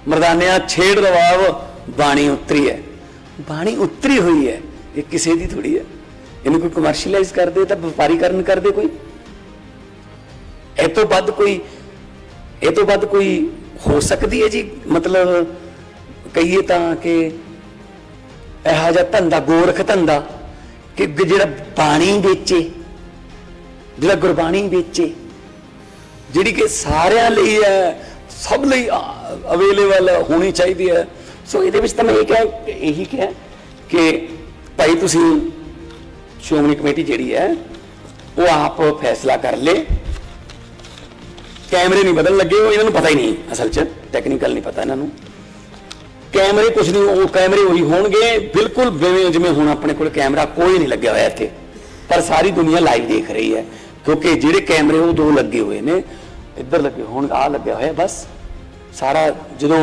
ਮਰਦਾਨਿਆਂ ਛੇੜ ਰਬਾਬ ਬਾਣੀ ਉਤਰੀ ਹੈ। ਬਾਣੀ ਉਤਰੀ ਹੋਈ ਹੈ। ਇਹ ਕਿਸੇ ਦੀ ਥੋੜੀ ਹੈ। ਇਹਨੂੰ ਕੋਈ ਕਮਰਸ਼ੀਅਲਾਈਜ਼ ਕਰਦੇ, ਤਾਂ ਵਪਾਰੀਕਰਨ ਕਰਦੇ ਕੋਈ? ਇਹ ਤੋਂ ਵੱਧ ਕੋਈ, ਇਹ ਤੋਂ ਵੱਧ ਕੋਈ ਹੋ ਸਕਦੀ ਹੈ ਜੀ? ਮਤਲਬ ਕਹੀਏ ਤਾਂ ਕਿ ਇਹੋ ਜਿਹਾ ਧੰਦਾ, ਗੋਰਖ ਧੰਦਾ ਕਿ ਜਿਹੜਾ ਬਾਣੀ ਵੇਚੇ, ਜਿਹੜਾ ਗੁਰਬਾਣੀ ਵੇਚੇ, ਜਿਹੜੀ ਕਿ ਸਾਰਿਆਂ ਲਈ ਹੈ, ਸਭ ਲਈ ਅਵੇਲੇਬਲ ਹੋਣੀ ਚਾਹੀਦੀ ਹੈ। ਸੋ ਇਹਦੇ ਵਿੱਚ ਤਾਂ ਮੈਂ ਇਹ ਕਿਹਾ ਇਹੀ ਕਿਹਾ ਕਿ ਭਾਈ ਤੁਸੀਂ ਸ਼੍ਰੋਮਣੀ ਕਮੇਟੀ ਜਿਹੜੀ ਹੈ, ਉਹ ਆਪ ਫੈਸਲਾ ਕਰ ਲੇ। ਕੈਮਰੇ ਨਹੀਂ ਬਦਲਣ ਲੱਗੇ ਉਹ ਇਹਨਾਂ ਨੂੰ ਪਤਾ ਹੀ ਨਹੀਂ ਅਸਲ 'ਚ ਟੈਕਨੀਕਲ ਨਹੀਂ ਪਤਾ ਇਹਨਾਂ ਨੂੰ। ਕੈਮਰੇ ਕੁਝ ਨਹੀਂ, ਉਹ ਕੈਮਰੇ ਉਹੀ ਹੋਣਗੇ, ਬਿਲਕੁਲ ਜਿਵੇਂ ਹੁਣ ਆਪਣੇ ਕੋਲ ਕੈਮਰਾ ਕੋਈ ਨਹੀਂ ਲੱਗਿਆ ਹੋਇਆ ਇੱਥੇ। ਪਰ ਸਾਰੀ ਦੁਨੀਆ ਲਾਈਵ ਦੇਖ ਰਹੀ ਹੈ, ਕਿਉਂਕਿ ਜਿਹੜੇ ਕੈਮਰੇ ਉਹ ਦੋ ਲੱਗੇ ਹੋਏ ਨੇ, ਇੱਧਰ ਲੱਗੇ, ਹੋਣ ਆ ਲੱਗਿਆ ਹੋਇਆ, ਬਸ। ਸਾਰਾ ਜਦੋਂ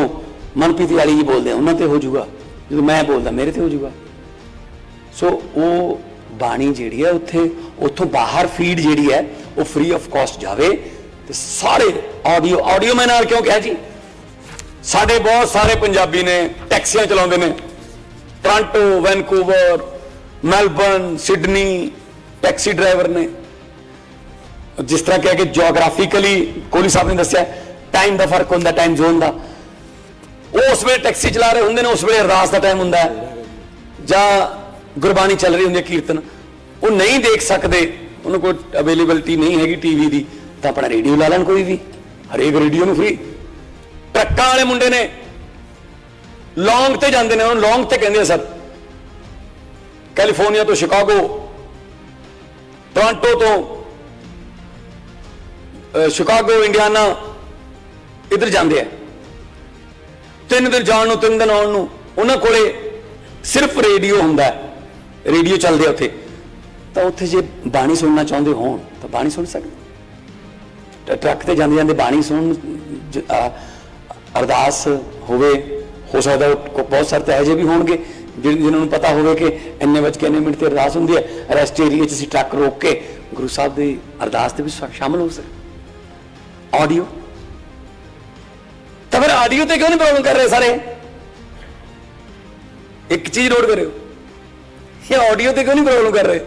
ਮਨਪ੍ਰੀਤ ਵਾਲੀ ਜੀ ਬੋਲਦੇ ਆ, ਉਹਨਾਂ ਤੇ ਹੋ ਜਾਊਗਾ। ਜਦੋਂ ਮੈਂ ਬੋਲਦਾ, ਮੇਰੇ ਤੇ ਹੋ ਜਾਊਗਾ। ਸੋ ਉਹ ਬਾਣੀ ਜਿਹੜੀ ਹੈ, ਉੱਥੇ, ਉੱਥੋਂ ਬਾਹਰ ਫੀਡ ਜਿਹੜੀ ਹੈ, ਉਹ ਫ੍ਰੀ ਆਫ ਕਾਸਟ ਜਾਵੇ ਤੇ ਸਾਰੇ ਆਡੀਓ ਆਡੀਓ ਮੈਂ ਨਾਲ ਕਿਉਂ ਕਿਹਾ ਜੀ? ਸਾਡੇ ਬਹੁਤ ਸਾਰੇ ਪੰਜਾਬੀ ਨੇ, ਟੈਕਸੀਆਂ ਚਲਾਉਂਦੇ ਨੇ। Toronto Vancouver Melbourne Sydney taxi driver ਨੇ। ਜਿਸ ਤਰ੍ਹਾਂ ਕਿਹਾ ਕਿ ਜੀਓਗ੍ਰਾਫਿਕਲੀ ਕੋਹਲੀ ਸਾਹਿਬ ਨੇ ਦੱਸਿਆ ਟਾਈਮ ਦਾ ਫ਼ਰਕ ਹੁੰਦਾ ਟਾਈਮ ਜ਼ੋਨ ਦਾ। ਉਹ ਉਸ ਵੇਲੇ ਟੈਕਸੀ ਚਲਾ ਰਹੇ ਹੁੰਦੇ ਨੇ, ਉਸ ਵੇਲੇ ਅਰਦਾਸ ਦਾ ਟਾਈਮ ਹੁੰਦਾ। ਹੈ ਜਾਂ ਗੁਰਬਾਣੀ ਚੱਲ ਰਹੀ ਹੁੰਦੀ ਹੈ, ਕੀਰਤਨ। ਉਹ ਨਹੀਂ ਦੇਖ ਸਕਦੇ, ਉਹਨੂੰ ਕੋਈ ਅਵੇਲੇਬਿਲਟੀ ਨਹੀਂ ਹੈਗੀ ਟੀਵੀ ਦੀ। ਤਾਂ ਆਪਣਾ ਰੇਡੀਓ ਲਾ ਲੈਣ ਕੋਈ ਵੀ। ਹਰੇਕ ਰੇਡੀਓ ਨੂੰ ਫ੍ਰੀ ਟਰੱਕਾਂ ਵਾਲੇ ਮੁੰਡੇ ਨੇ। ਲੌਂਗ ਤੇ ਜਾਂਦੇ ਨੇ, ਉਹਨੂੰ ਲੌਂਗ ਤੇ ਕਹਿੰਦੇ ਆ ਸਰ। ਕੈਲੀਫੋਰਨੀਆ ਤੋਂ ਸ਼ਿਕਾਗੋ। ਟੋਰਾਂਟੋ ਤੋਂ ਸ਼ਿਕਾਗੋ, ਇੰਡੀਆਨਾ, ਇਧਰ ਜਾਂਦੇ ਆ। ਤਿੰਨ ਦਿਨ ਜਾਣ ਨੂੰ, ਤਿੰਨ ਦਿਨ ਆਉਣ ਨੂੰ, ਉਹਨਾਂ ਕੋਲੇ ਸਿਰਫ ਰੇਡੀਓ ਹੁੰਦਾ ਰੇਡੀਓ ਚੱਲਦੇ ਆ ਉੱਥੇ। ਤਾਂ ਉੱਥੇ ਜੇ ਬਾਣੀ ਸੁਣਨਾ ਚਾਹੁੰਦੇ ਹੋਣ, ਤਾਂ ਬਾਣੀ ਸੁਣ ਸਕਦੇ। ਟਰੱਕ ਤੇ ਜਾਂਦੇ ਜਾਂਦੇ ਬਾਣੀ ਸੁਣ ਅਰਦਾਸ ਹੋਵੇ, ਹੋ ਸਕਦਾ ਉਹ ਕੋ- ਬਹੁਤ ਸਾਰੇ ਤਾਂ ਇਹੋ ਜਿਹੇ ਵੀ ਹੋਣਗੇ, ਜਿਨ- ਜਿਨ੍ਹਾਂ ਨੂੰ ਪਤਾ ਹੋਵੇ ਕਿ ਇੰਨੇ ਵੱਜ ਕੇ ਇੰਨੇ ਮਿੰਟ ਤੇ ਅਰਦਾਸ ਹੁੰਦੀ ਹੈ, ਰੈਸਟ ਏਰੀਆ 'ਚ ਅਸੀਂ ਟਰੱਕ ਰੋਕ ਕੇ ਗੁਰੂ ਸਾਹਿਬ ਦੀ ਅਰਦਾਸ ਦੇ ਵਿੱਚ ਸ਼ਾ- ਸ਼ਾਮਲ ਹੋ ਸਕਦੇ ਆਡੀਓ ਤਾਂ ਫਿਰ ਆਡੀਓ ਤੇ ਕਿਉਂ ਨਹੀਂ ਪ੍ਰੋਬਲਮ ਕਰ ਰਹੇ ਸਾਰੇ? ਇੱਕ ਚੀਜ਼ ਨੋਟ ਕਰਿਓ। ਇਹ ਆਡੀਓ ਤੇ ਕਿਉਂ ਨਹੀਂ ਪ੍ਰੋਬਲਮ ਕਰ ਰਹੇ?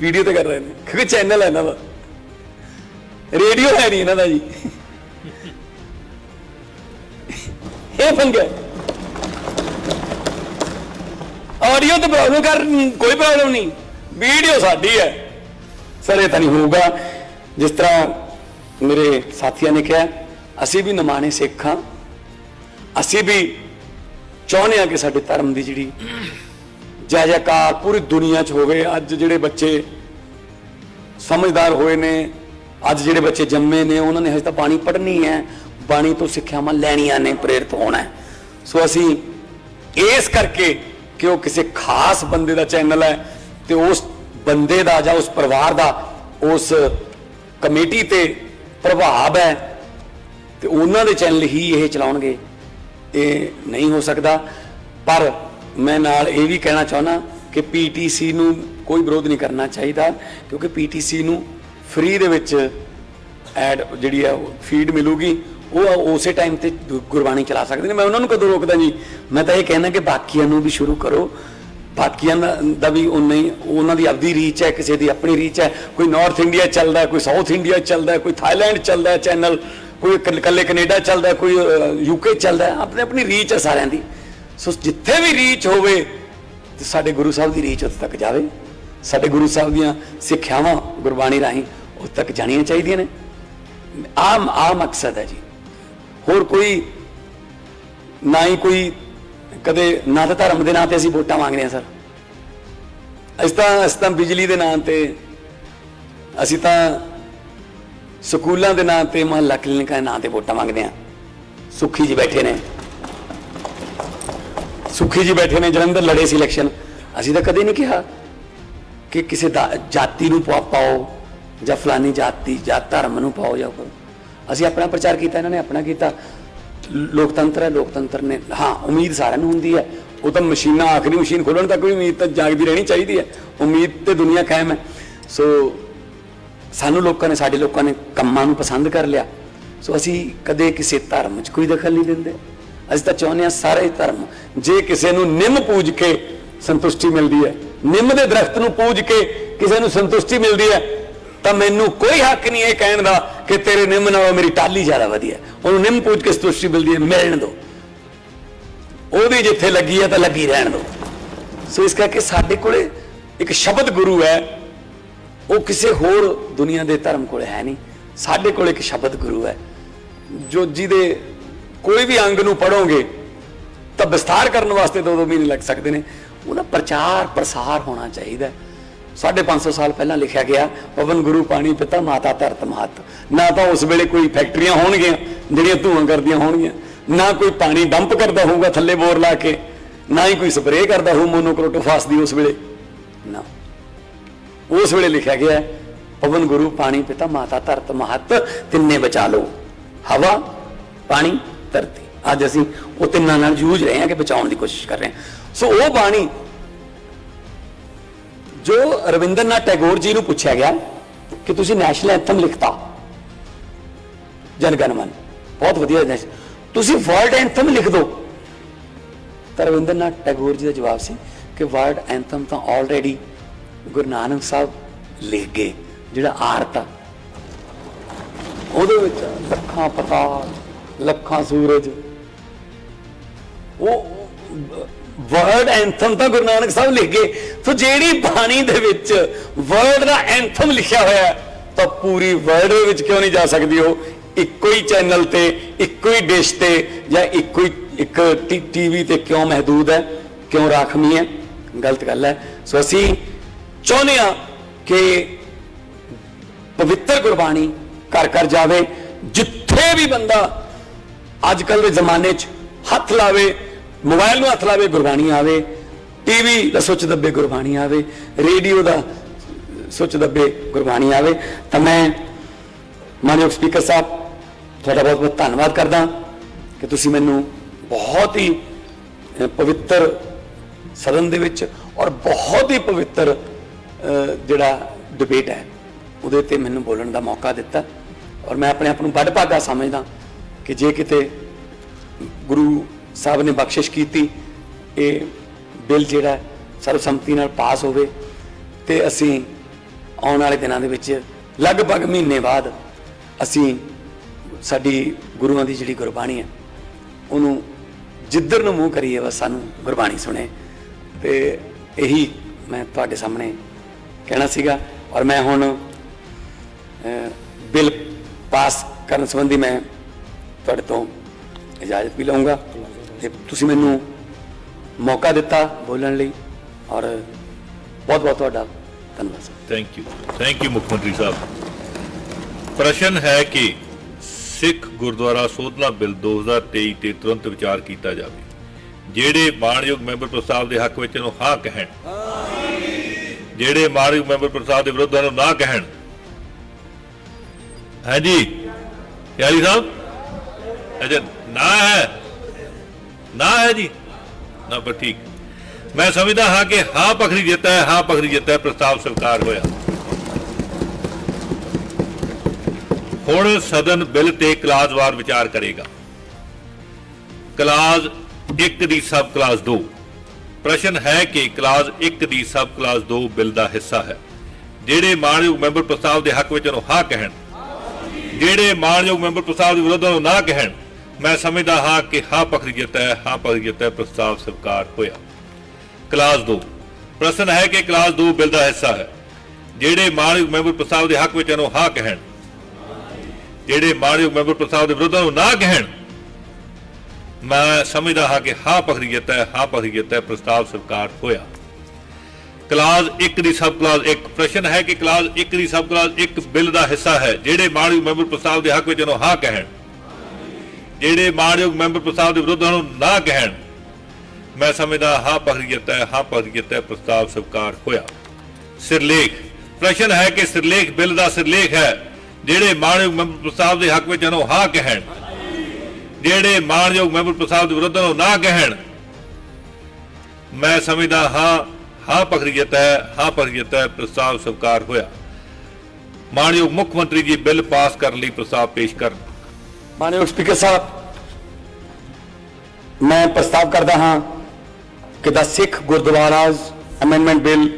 ਵੀਡੀਓ ਤੇ ਕਰ ਰਹੇ ਨੇ, ਕਿਉਂਕਿ ਚੈਨਲ ਹੈ ਇਹਨਾਂ ਦਾ। ਰੇਡੀਓ ਹੈ ਨਹੀਂ ਇਹਨਾਂ ਦਾ ਜੀ। ਇਹ ਪੰਗਾ। ਆਡੀਓ ਤੇ ਪ੍ਰੋਬਲਮ ਕਰ, ਕੋਈ ਪ੍ਰੋਬਲਮ ਨਹੀਂ। ਵੀਡੀਓ ਸਾਡੀ ਹੈ। ਸਰ, ਇਹ ਤਾਂ ਨਹੀਂ ਹੋਊਗਾ। ਜਿਸ ਤਰ੍ਹਾਂ ਮੇਰੇ ਸਾਥੀਆਂ ਨੇ ਕਿਹਾ, ਅਸੀਂ ਵੀ ਨਮਾਣੇ ਸਿੱਖ ਹਾਂ। ਅਸੀਂ ਵੀ ਚਾਹੁੰਦੇ ਹਾਂ ਕਿ ਸਾਡੇ ਧਰਮ ਦੀ ਜਿਹੜੀ ਜੈ ਜੈਕਾਰ ਪੂਰੀ ਦੁਨੀਆ 'ਚ ਹੋਵੇ। ਅੱਜ ਜਿਹੜੇ ਬੱਚੇ ਸਮਝਦਾਰ ਹੋਏ ਨੇ ਅੱਜ ਜਿਹੜੇ ਬੱਚੇ ਜੰਮੇ ਨੇ, ਉਹਨਾਂ ਨੇ ਹਜੇ ਤਾਂ ਬਾਣੀ ਪੜ੍ਹਨੀ ਹੈ। ਬਾਣੀ ਤੋਂ ਸਿੱਖਿਆਵਾਂ ਲੈਣੀਆਂ ਨੇ, ਪ੍ਰੇਰਿਤ ਹੋਣਾ ਹੈ। ਸੋ ਅਸੀਂ ਇਸ ਕਰਕੇ ਕਿ ਉਹ ਕਿਸੇ ਖਾਸ ਬੰਦੇ ਦਾ ਚੈਨਲ ਹੈ ਤੇ ਉਸ ਬੰਦੇ ਦਾ ਜਾਂ ਉਸ ਪਰਿਵਾਰ ਦਾ ਉਸ ਕਮੇਟੀ ਤੇ ਪ੍ਰਭਾਵ ਹੈ ਤੇ ਉਹਨਾਂ ਦੇ ਚੈਨਲ ਹੀ ਇਹ ਚਲਾਉਣਗੇ। ਇਹ ਨਹੀਂ ਹੋ ਸਕਦਾ। ਪਰ ਮੈਂ ਨਾਲ ਇਹ ਵੀ ਕਹਿਣਾ ਚਾਹੁੰਦਾ ਕਿ ਪੀਟੀਸੀ ਨੂੰ ਕੋਈ ਵਿਰੋਧ ਨਹੀਂ ਕਰਨਾ ਚਾਹੀਦਾ, ਕਿਉਂਕਿ ਪੀਟੀਸੀ ਨੂੰ ਫ੍ਰੀ ਦੇ ਵਿੱਚ ਐਡ ਜਿਹੜੀ ਹੈ ਫੀਡ ਮਿਲੂਗੀ, ਉਹ ਉਸੇ ਟਾਈਮ ਤੇ ਗੁਰਬਾਣੀ ਚਲਾ ਸਕਦੇ ਨੇ। ਮੈਂ ਉਹਨਾਂ ਨੂੰ ਕਦੋਂ ਰੋਕਦਾ ਜੀ? ਮੈਂ ਤਾਂ ਇਹ ਕਹਿਣਾ ਕਿ ਬਾਕੀਆਂ ਨੂੰ ਵੀ ਸ਼ੁਰੂ ਕਰੋ। ਬਾਕੀਆਂ ਦਾ ਵੀ ਉਨਾ ਹੀ, ਉਹਨਾਂ ਦੀ ਆਪਦੀ ਰੀਚ ਹੈ, ਕਿਸੇ ਦੀ ਆਪਣੀ ਰੀਚ ਹੈ। ਕੋਈ ਨਾਰਥ ਇੰਡੀਆ ਚੱਲਦਾ, ਕੋਈ ਸਾਊਥ ਇੰਡੀਆ ਚੱਲਦਾ, ਕੋਈ ਥਾਈਲੈਂਡ ਚੱਲਦਾ ਚੈਨਲ ਕੋਈ ਇਕੱਲ- ਇਕੱਲੇ ਕੈਨੇਡਾ ਚੱਲਦਾ, ਕੋਈ ਯੂਕੇ ਚੱਲਦਾ ਹੈ। ਆਪਣੀ ਆਪਣੀ ਰੀਚ ਹੈ ਸਾਰਿਆਂ ਦੀ। ਸੋ ਜਿੱਥੇ ਵੀ ਰੀਚ ਹੋਵੇ, ਤੇ ਸਾਡੇ ਗੁਰੂ ਸਾਹਿਬ ਦੀ ਰੀਚ ਉੱਥੇ ਤੱਕ ਜਾਵੇ। ਸਾਡੇ ਗੁਰੂ ਸਾਹਿਬ ਦੀਆਂ ਸਿੱਖਿਆਵਾਂ ਗੁਰਬਾਣੀ ਰਾਹੀਂ ਉੱਥੇ ਤੱਕ ਜਾਣੀਆਂ ਚਾਹੀਦੀਆਂ ਨੇ। ਆਮ ਆ ਮਕਸਦ ਹੈ ਜੀ। ਹੋਰ ਕੋਈ, ਨਾ ਹੀ ਕੋਈ ਕਦੇ ਨਾ ਤਾਂ ਧਰਮ ਦੇ ਨਾਂ ਤੇ ਅਸੀਂ ਵੋਟਾਂ ਮੰਗਦੇ ਹਾਂ, ਸਰ। ਅਸੀਂ ਤਾਂ ਅਸੀਂ ਤਾਂ ਬਿਜਲੀ ਦੇ ਨਾਂ ਤੇ, ਅਸੀਂ ਤਾਂ ਸਕੂਲਾਂ ਦੇ ਨਾਂ ਤੇ ਮਹੱਲਾ ਕਲੀਨਿਕਾਂ ਦੇ ਨਾਂ ਤੇ ਵੋਟਾਂ ਮੰਗਦੇ ਹਾਂ। ਸੁਖੀ ਜੀ ਬੈਠੇ ਨੇ। ਸੁਖੀ ਜੀ ਬੈਠੇ ਨੇ, ਜਲੰਧਰ ਲੜੇ ਸੀ ਇਲੈਕਸ਼ਨ ਅਸੀਂ ਤਾਂ ਕਦੇ ਨਹੀਂ ਕਿਹਾ ਕਿ ਕਿਸੇ ਦਾ- ਜਾਤੀ ਨੂੰ ਪਾ- ਪਾਓ। ਜਾਂ ਫਲਾਨੀ ਜਾਤੀ ਜਾਂ ਧਰਮ ਨੂੰ ਪਾਓ ਜਾਂ ਕਰੋ ਅਸੀਂ ਆਪਣਾ ਪ੍ਰਚਾਰ ਕੀਤਾ, ਇਹਨਾਂ ਨੇ ਆਪਣਾ ਕੀਤਾ। ਲੋਕਤੰਤਰ ਹੈ, ਲੋਕਤੰਤਰ ਨੇ, ਹਾਂ, ਉਮੀਦ ਸਾਰਿਆਂ ਨੂੰ ਹੁੰਦੀ ਹੈ। ਉਹ ਤਾਂ ਮਸ਼ੀਨਾਂ, ਆਖਰੀ ਮਸ਼ੀਨ ਖੋਲਣ ਤੱਕ ਵੀ ਉਮੀਦ ਤਾਂ ਜਾਗਦੀ ਰਹਿਣੀ ਚਾਹੀਦੀ ਹੈ। ਉਮੀਦ ਤੇ ਦੁਨੀਆ ਕਾਇਮ ਹੈ। ਸੋ, ਸਾਨੂੰ ਲੋਕਾਂ ਨੇ, ਸਾਡੇ ਲੋਕਾਂ ਨੇ ਕੰਮਾਂ ਨੂੰ ਪਸੰਦ ਕਰ ਲਿਆ। ਸੋ, ਅਸੀਂ ਕਦੇ ਕਿਸੇ ਧਰਮ 'ਚ ਕੋਈ ਦਖਲ ਨਹੀਂ ਦਿੰਦੇ। ਅਸੀਂ ਤਾਂ ਚਾਹੁੰਦੇ ਹਾਂ ਸਾਰੇ ਧਰਮ, ਜੇ ਕਿਸੇ ਨੂੰ ਨਿੰਮ ਪੂਜ ਕੇ ਸੰਤੁਸ਼ਟੀ ਮਿਲਦੀ ਹੈ, ਨਿੰਮ ਦੇ ਦਰਖਤ ਨੂੰ ਪੂਜ ਕੇ ਕਿਸੇ ਨੂੰ ਸੰਤੁਸ਼ਟੀ ਮਿਲਦੀ ਹੈ ਤਾਂ ਮੈਨੂੰ ਕੋਈ ਹੱਕ ਨਹੀਂ ਇਹ ਕਹਿਣ ਦਾ ਕਿ ਤੇਰੇ ਨਿੰਮ ਨਾਲੋਂ ਮੇਰੀ ਟਾਲੀ ਜ਼ਿਆਦਾ ਵਧੀਆ ਉਹਨੂੰ ਨਿੰਮ ਪੂਜ ਕੇ ਸਤੁਸ਼ਟੀ ਮਿਲਦੀ ਹੈ, ਮਿਲਣ ਦਿਓ ਉਹਦੀ ਜਿੱਥੇ ਲੱਗੀ ਹੈ, ਤਾਂ ਲੱਗੀ ਰਹਿਣ ਦਿਓ ਸੋ ਇਸ ਕਰਕੇ ਸਾਡੇ ਕੋਲੇ ਇੱਕ ਸ਼ਬਦ ਗੁਰੂ ਹੈ। ਉਹ ਕਿਸੇ ਹੋਰ ਦੁਨੀਆ ਦੇ ਧਰਮ ਕੋਲੇ ਹੈ ਨਹੀਂ। ਸਾਡੇ ਕੋਲ ਇੱਕ ਸ਼ਬਦ ਗੁਰੂ ਹੈ। ਜੋ ਜਿਹਦੇ ਕੋਈ ਵੀ ਅੰਗ ਨੂੰ ਪੜੋਗੇ ਤਾਂ ਵਿਸਥਾਰ ਕਰਨ ਵਾਸਤੇ ਦੋ ਦੋ ਮਹੀਨੇ ਲੱਗ ਸਕਦੇ ਨੇ। ਉਹਦਾ ਪ੍ਰਚਾਰ ਪ੍ਰਸਾਰ ਹੋਣਾ ਚਾਹੀਦਾ ਹੈ। ਸਾਢੇ 500 ਸਾਲ ਪਹਿਲਾਂ ਲਿਖਿਆ ਗਿਆ, ਪਵਨ ਗੁਰੂ ਪਾਣੀ ਪਿਤਾ ਮਾਤਾ ਧਰਤ ਮਾਤ ਨਾ ਤਾਂ ਉਸ ਵੇਲੇ ਕੋਈ ਫੈਕਟਰੀਆਂ ਹੋਣਗੀਆਂ, ਜਿਹੜੀਆਂ ਧੂਆਂ ਕਰਦੀਆਂ ਹੋਣਗੀਆਂ। ਨਾ ਕੋਈ ਪਾਣੀ ਡੰਪ ਕਰਦਾ ਹੋਊਗਾ ਥੱਲੇ ਬੋਰ ਲਾ ਕੇ, ਨਾ ਹੀ ਕੋਈ ਸਪਰੇਅ ਕਰਦਾ ਹੋਊ ਮੋਨੋਕਰੋਟੋਫਾਸ ਦੀ ਉਸ ਵੇਲੇ। ਨਾ। ਉਸ ਵੇਲੇ ਲਿਖਿਆ ਗਿਆ, ਪਵਨ ਗੁਰੂ ਪਾਣੀ ਪਿਤਾ ਮਾਤਾ ਧਰਤ ਮਹਤ, ਤਿੰਨੇ ਬਚਾ ਲਓ। ਹਵਾ, ਪਾਣੀ, ਧਰਤੀ। ਅੱਜ ਅਸੀਂ ਉਹ ਤਿੰਨਾਂ ਨਾਲ ਜੂਝ ਰਹੇ ਹਾਂ ਕਿ ਬਚਾਉਣ ਦੀ ਕੋਸ਼ਿਸ਼ ਕਰ ਰਹੇ ਹਾਂ। ਸੋ ਉਹ ਬਾਣੀ ਜੋ ਰਵਿੰਦਰਨਾਥ ਟੈਗੋਰ ਜੀ ਨੂੰ ਪੁੱਛਿਆ ਗਿਆ ਕਿ ਤੁਸੀਂ ਨੈਸ਼ਨਲ ਐਂਥਮ ਲਿਖਤਾ। ਜਨ ਮਨ। ਬਹੁਤ ਵਧੀਆ ਤੁਸੀਂ ਵਰਲਡ ਐਂਥਮ ਲਿਖ ਦਿਓ ਤਾਂ ਰਵਿੰਦਰਨਾਥ ਟੈਗੋਰ ਜੀ ਦਾ ਜਵਾਬ ਸੀ ਕਿ ਵਰਲਡ ਐਂਥਮ ਤਾਂ ਆਲਰੇਡੀ ਗੁਰੂ ਨਾਨਕ ਸਾਹਿਬ ਲਿਖ ਗਏ, ਜਿਹੜਾ ਆਰਤ ਆ। ਉਹਦੇ ਵਿੱਚ ਲੱਖਾਂ ਪਤਾਲ ਲੱਖਾਂ ਸੂਰਜ, ਉਹ ਵਰਡ ਐਂਥਮ ਤਾਂ ਗੁਰੂ ਨਾਨਕ ਸਾਹਿਬ ਲਿਖ ਗਏ। ਸੋ ਜਿਹੜੀ ਬਾਣੀ ਦੇ ਵਿੱਚ ਵਰਡ ਦਾ ਐਂਥਮ ਲਿਖਿਆ ਹੋਇਆ ਹੈ, ਤਾਂ ਪੂਰੀ ਵਰਲਡ ਦੇ ਵਿੱਚ ਕਿਉਂ ਨਹੀਂ ਜਾ ਸਕਦੀ ਉਹ? ਇੱਕੋ ਹੀ ਚੈਨਲ ਤੇ ਇੱਕੋ ਹੀ ਡਿਸ਼ ਤੇ ਜਾਂ ਇੱਕੋ ਹੀ ਇੱਕ ਟੀਵੀ ਤੇ ਕਿਉਂ ਮਹਦੂਦ ਹੈ ਕਿਉਂ ਰਾਖਮੀ ਹੈ? ਗਲਤ ਗੱਲ ਹੈ। ਸੋ ਅਸੀਂ ਚਾਹੁੰਦੇ ਹਾਂ ਕਿ ਪਵਿੱਤਰ ਗੁਰਬਾਣੀ ਘਰ ਘਰ ਜਾਵੇ ਜਿੱਥੇ ਵੀ ਬੰਦਾ ਅੱਜ ਕੱਲ ਦੇ ਜ਼ਮਾਨੇ 'ਚ ਹੱਥ ਲਾਵੇ ਮੋਬਾਈਲ ਨੂੰ ਹੱਥ ਲਾਵੇ, ਗੁਰਬਾਣੀ ਆਵੇ ਟੀਵੀ ਦਾ ਸੁੱਚ ਦੱਬੇ, ਗੁਰਬਾਣੀ ਆਵੇ, ਰੇਡੀਓ ਦਾ ਸੁੱਚ ਦੱਬੇ, ਗੁਰਬਾਣੀ ਆਵੇ। ਤਾਂ ਮੈਂ ਮਾਨਯੋਗ ਸਪੀਕਰ ਸਾਹਿਬ, ਤੁਹਾਡਾ ਬਹੁਤ ਬਹੁਤ ਧੰਨਵਾਦ ਕਰਦਾ ਕਿ ਤੁਸੀਂ ਮੈਨੂੰ ਬਹੁਤ ਹੀ ਪਵਿੱਤਰ ਸਦਨ ਦੇ ਵਿੱਚ ਔਰ ਬਹੁਤ ਹੀ ਪਵਿੱਤਰ ਜਿਹੜਾ ਡਿਬੇਟ ਹੈ, ਉਹਦੇ ਤੇ ਮੈਨੂੰ ਬੋਲਣ ਦਾ ਮੌਕਾ ਦਿੱਤਾ। ਔਰ ਮੈਂ ਆਪਣੇ ਆਪ ਨੂੰ ਵੱਡ ਭਾਗਾ ਸਮਝਦਾ ਕਿ ਜੇ ਕਿਤੇ ਗੁਰੂ ਸਾਹਿਬ ਨੇ ਬਖਸ਼ਿਸ਼ ਕੀਤੀ। ਇਹ ਬਿੱਲ ਜਿਹੜਾ ਸਰਬਸੰਮਤੀ ਨਾਲ ਪਾਸ ਹੋਵੇ ਤੇ ਅਸੀਂ ਆਉਣ ਵਾਲੇ ਦਿਨਾਂ ਦੇ ਵਿੱਚ ਲਗਭਗ ਮਹੀਨੇ ਬਾਅਦ ਅਸੀਂ ਸਾਡੀ ਗੁਰੂਆਂ ਦੀ ਜਿਹੜੀ ਗੁਰਬਾਣੀ ਹੈ, ਉਹਨੂੰ ਜਿੱਧਰ ਨੂੰ ਮੂੰਹ ਕਰੀਏ ਬਸ ਸਾਨੂੰ ਗੁਰਬਾਣੀ ਸੁਣੇ। ਤੇ ਇਹੀ ਮੈਂ ਤੁਹਾਡੇ ਸਾਹਮਣੇ ਕਹਿਣਾ ਸੀਗਾ ਔਰ ਮੈਂ ਹੁਣ ਬਿੱਲ ਪਾਸ ਕਰਨ ਸੰਬੰਧੀ ਮੈਂ ਤੁਹਾਡੇ ਤੋਂ ਇਜਾਜ਼ਤ ਵੀ ਲਵਾਂਗਾ ਤੇ ਤੁਸੀਂ ਮੈਨੂੰ ਮੌਕਾ ਦਿੱਤਾ ਬੋਲਣ ਲਈ ਔਰ ਬਹੁਤ ਬਹੁਤ ਤੁਹਾਡਾ ਧੰਨਵਾਦ sir. Thank you thank you ਮੁੱਖ ਮੰਤਰੀ ਸਾਹਿਬ। ਪ੍ਰਸ਼ਨ ਹੈ ਕਿ ਸਿੱਖ ਗੁਰਦੁਆਰਾ ਸੋਧਨਾ ਬਿੱਲ 2023 ਤੇ ਤੁਰੰਤ ਵਿਚਾਰ ਕੀਤਾ ਜਾਵੇ, ਜਿਹੜੇ ਮਾਣਯੋਗ ਮੈਂਬਰ ਪ੍ਰਸਤਾਵ ਦੇ ਹੱਕ ਵਿੱਚ ਨੂੰ ਹਾਂ ਕਹਿਣ, ਜਿਹੜੇ ਮਾਣਯੋਗ ਮੈਂਬਰ ਪ੍ਰਸਾਦ ਦੇ ਵਿਰੁੱਧ ਨੂੰ ਨਾ ਕਹਿਣ। ਹਾਂਜੀ? ਯਾਰੀ ਸਾਹਿਬ? ਅਜੇ ਨਾ ਹੈ? ਨਾ ਹੈ ਜੀ। ਨਾ ਪਰ ਠੀਕ। ਮੈਂ ਸਮਝਦਾ ਹਾਂ ਕਿ ਹਾਂ ਪਖਰੀ ਜਿੱਤਾ ਹੈ, ਹਾਂ ਪਖਰੀ ਜਿੱਤਾ ਹੈ, ਪ੍ਰਸਤਾਵ ਸਵੀਕਾਰ ਹੋਇਆ। ਹੁਣ ਸਦਨ ਬਿੱਲ ਤੇ ਕਲਾਜ਼ਵਾਰ ਵਿਚਾਰ ਕਰੇਗਾ। ਕਲਾਸ 1 ਦੀ ਸਬ ਕਲਾਸ 2 ਪ੍ਰਸ਼ਨ ਹੈ ਕਿ ਕਲਾਸ 1 ਦੀ ਸਬ ਕਲਾਸ 2 ਬਿੱਲ ਦਾ ਹਿੱਸਾ ਹੈ। ਜਿਹੜੇ ਮਾਣਯੋਗ ਮੈਂਬਰ ਪ੍ਰਸਤਾਵ ਦੇ ਹੱਕ ਵਿੱਚ ਉਹਨੂੰ ਹਾਂ ਕਹਿਣ। ਜਿਹੜੇ ਮਾਣਯੋਗ ਮੈਂਬਰ ਪ੍ਰਸਤਾਵ ਦੇ ਵਿਰੁੱਧ ਉਹਨੂੰ ਨਾ ਕਹਿਣ। ਮੈਂ ਸਮਝਦਾ ਹਾਂ ਕਿ ਹਾਂ ਪਖਰੀ ਜਿੱਤਾ ਹੈ, ਹਾਂ ਪਖਰੀ ਜਿੱਤਾ ਹੈ, ਪ੍ਰਸਤਾਵ ਸਵੀਕਾਰ ਹੋਇਆ। ਕਲਾਸ 2 ਪ੍ਰਸ਼ਨ ਹੈ ਕਿ ਕਲਾਸ 2 ਬਿੱਲ ਦਾ ਹਿੱਸਾ ਹੈ। ਜਿਹੜੇ ਮਾਣਯੋਗ ਮੈਂਬਰ ਪ੍ਰਸਤਾਵ ਦੇ ਹੱਕ ਵਿੱਚ ਨੂੰ ਹਾਂ ਕਹਿਣ। ਜਿਹੜੇ ਮਾਣਯੋਗ ਮੈਂਬਰ ਪ੍ਰਸਤਾਵ ਦੇ ਵਿਰੁੱਧ ਨੂੰ ਨਾ ਕਹਿਣ। ਮੈਂ ਸਮਝਦਾ ਹਾਂ ਕਿ ਹਾਂ ਪਖਰੀਅਤ ਹੈ, ਹਾਂ ਪਖਰੀਅਤ ਹੈ, ਪ੍ਰਸਤਾਵ ਸਵੀਕਾਰ ਹੋਇਆ। ਕਲਾਸ 1 ਦੀ ਸਬ ਕਲਾਸ 1 ਪ੍ਰਸ਼ਨ ਹੈ ਕਿ ਕਲਾਸ 1 ਦੀ ਸਬ ਕਲਾਸ 1 ਬਿੱਲ ਦਾ ਹਿੱਸਾ ਹੈ। ਜਿਹੜੇ ਮਾਣਯੋਗ ਮੈਂਬਰ ਪ੍ਰਸਤਾਵ ਦੇ ਹੱਕ ਵਿੱਚ ਨੂੰ ਹਾਂ ਕਹਿਣ। ਜਿਹੜੇ ਮਾਣਯੋਗ ਮੈਂਬਰ ਪ੍ਰਸਤਾਵ ਦੇ ਵਿਰੁੱਧ ਨੂੰ ਨਾ ਕਹਿਣ। ਮੈਂ ਸਮਝਦਾ ਹਾਂ ਪਖਰੀਅਤ ਹੈ, ਹਾਂ ਪਖਰੀਅਤ ਹੈ ਪ੍ਰਸਤਾਵ ਸਵੀਕਾਰ ਹੋਇਆ। ਸਿਰਲੇਖ। ਪ੍ਰਸ਼ਨ ਹੈ ਕਿ ਸਿਰਲੇਖ ਬਿੱਲ ਦਾ ਸਿਰਲੇਖ ਹੈ। ਜਿਹੜੇ ਮਾਣਯੋਗ ਮੈਂਬਰ ਪ੍ਰਸਤਾਵ ਦੇ ਹੱਕ ਵਿੱਚ ਨੂੰ ਹਾਂ ਕਹਿਣ। ਜਿਹੜੇ ਮਾਣਯੋਗ ਮੈਂਬਰ ਪ੍ਰਸਤਾਵ ਦੇ ਵਿਰੁੱਧ ਨੂੰ ਨਾ ਕਹਿਣ। ਮੈਂ ਸਮਝਦਾ ਹਾਂ ਹਾਂ ਪਖਰੀਅਤ ਹੈ, ਹਾਂ ਪਖਰੀਅਤ ਹੈ ਪ੍ਰਸਤਾਵ ਸਵੀਕਾਰ ਹੋਇਆ। ਮਾਣਯੋਗ ਮੁੱਖ ਮੰਤਰੀ ਜੀ ਬਿੱਲ ਪਾਸ ਕਰਨ ਲਈ ਪ੍ਰਸਤਾਵ ਪੇਸ਼ ਕਰਨ। ਮਾਨਯੋਗ ਸਪੀਕਰ ਸਾਹਿਬ ਮੈਂ ਪ੍ਰਸਤਾਵ ਕਰਦਾ ਹਾਂ ਕਿ ਦਾ ਸਿੱਖ ਗੁਰਦੁਆਰਾਜ਼ ਅਮੈਂਡਮੈਂਟ ਬਿੱਲ